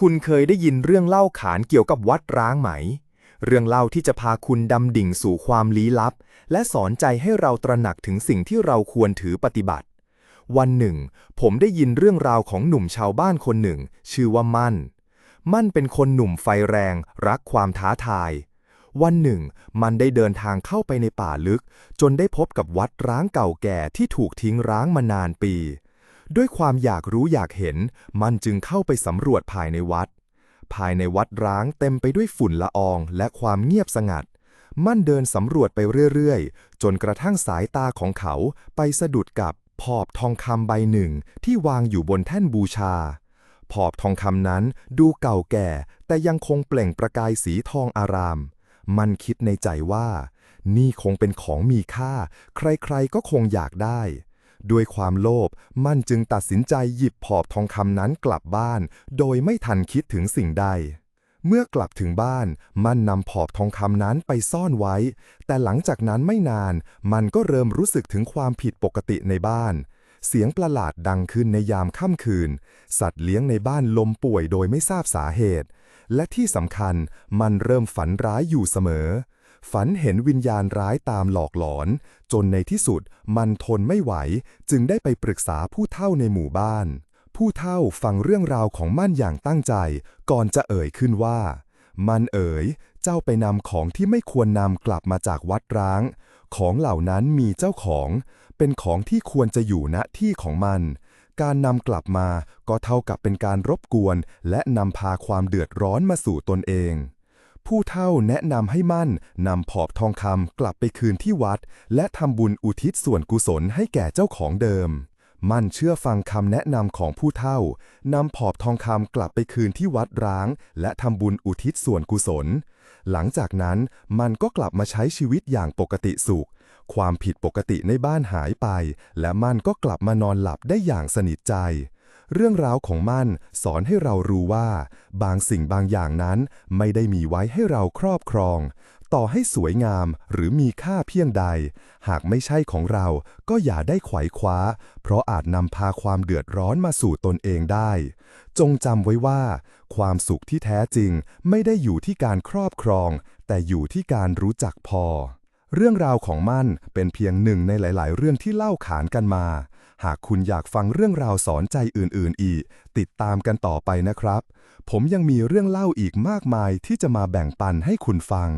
คุณเคยได้ยินเรื่องเล่าขานเกี่ยวกับวัดร้างไหม เรื่องเล่าที่จะพาคุณดำดิ่งสู่ความลี้ลับ และสอนใจให้เราตระหนักถึงสิ่งที่เราควรถือปฏิบัติ วันหนึ่ง ผมได้ยินเรื่องราวของหนุ่มชาวบ้านคนหนึ่ง ชื่อว่ามั่น มั่นเป็นคนหนุ่มไฟแรง รักความท้าทาย วันหนึ่ง มันได้เดินทางเข้าไปในป่าลึก จนได้พบกับวัดร้างเก่าแก่ที่ถูกทิ้งร้างมานานปี ด้วยความอยากรู้อยากเห็น มันจึงเข้าไปสำรวจภายในวัด ภายในวัดร้างเต็มไปด้วยฝุ่นละอองและความเงียบสงัด มันเดินสำรวจไปเรื่อยๆ จนกระทั่งสายตาของเขาไปสะดุดกับพอบทองคำใบหนึ่งที่วางอยู่บนแท่นบูชา พอบทองคำนั้นดูเก่าแก่ แต่ยังคงเปล่งประกายสีทองอาราม มันคิดในใจว่า นี่คงเป็นของมีค่า ใครๆก็คงอยากได้ ด้วยความโลภมันจึงตัดสินใจหยิบพอบทองคำนั้นกลับบ้าน โดยไม่ทันคิดถึงสิ่งใด เมื่อกลับถึงบ้าน มันนำพอบทองคำนั้นไปซ่อนไว้ แต่หลังจากนั้นไม่นาน มันก็เริ่มรู้สึกถึงความผิดปกติในบ้าน เสียงประหลาดดังขึ้นในยามค่ำคืน สัตว์เลี้ยงในบ้านลมป่วยโดยไม่ทราบสาเหตุ และที่สำคัญ มันเริ่มฝันร้ายอยู่เสมอ ฝันเห็นวิญญาณร้ายตามหลอกหลอน จนในที่สุดมันทนไม่ไหว จึงได้ไปปรึกษาผู้เฒ่าในหมู่บ้าน ผู้เฒ่าฟังเรื่องราวของมั่นอย่างตั้งใจ ก่อนจะเอ่ยขึ้นว่า มันเอ๋ย เจ้าไปนำของที่ไม่ควรนำกลับมาจากวัดร้าง ของเหล่านั้นมีเจ้าของ เป็นของที่ควรจะอยู่ณที่ของมันการนำกลับมาก็เท่ากับเป็นการรบกวน และนำพาความเดือดร้อนมาสู่ตนเอง ผู้เฒ่าแนะนำให้มั่นนำผอบทองคำกลับไปคืนที่วัด และทำบุญอุทิศส่วนกุศลให้แก่เจ้าของเดิม มั่นเชื่อฟังคำแนะนำของผู้เฒ่านำผอบทองคำกลับไปคืนที่วัดร้าง และทำบุญอุทิศส่วนกุศล หลังจากนั้นมันก็กลับมาใช้ชีวิตอย่างปกติสุข ความผิดปกติในบ้านหายไป และมันก็กลับมานอนหลับได้อย่างสนิทใจ เรื่องราวของมันสอนให้เรารู้ว่า บางสิ่งบางอย่างนั้นไม่ได้มีไว้ให้เราครอบครอง ต่อให้สวยงามหรือมีค่าเพียงใด หากไม่ใช่ของเราก็อย่าได้ไขว่คว้า เพราะอาจนำพาความเดือดร้อนมาสู่ตนเองได้ จงจำไว้ว่า ความสุขที่แท้จริงไม่ได้อยู่ที่การครอบครอง แต่อยู่ที่การรู้จักพอเรื่องราวของมันเป็นเพียงหนึ่งในหลาย ๆ เรื่องที่เล่าขานกันมา หากคุณอยากฟังเรื่องราวสอนใจอื่นๆอีก ติดตามกันต่อไปนะครับ ผมยังมีเรื่องเล่าอีกมากมายที่จะมาแบ่งปันให้คุณฟัง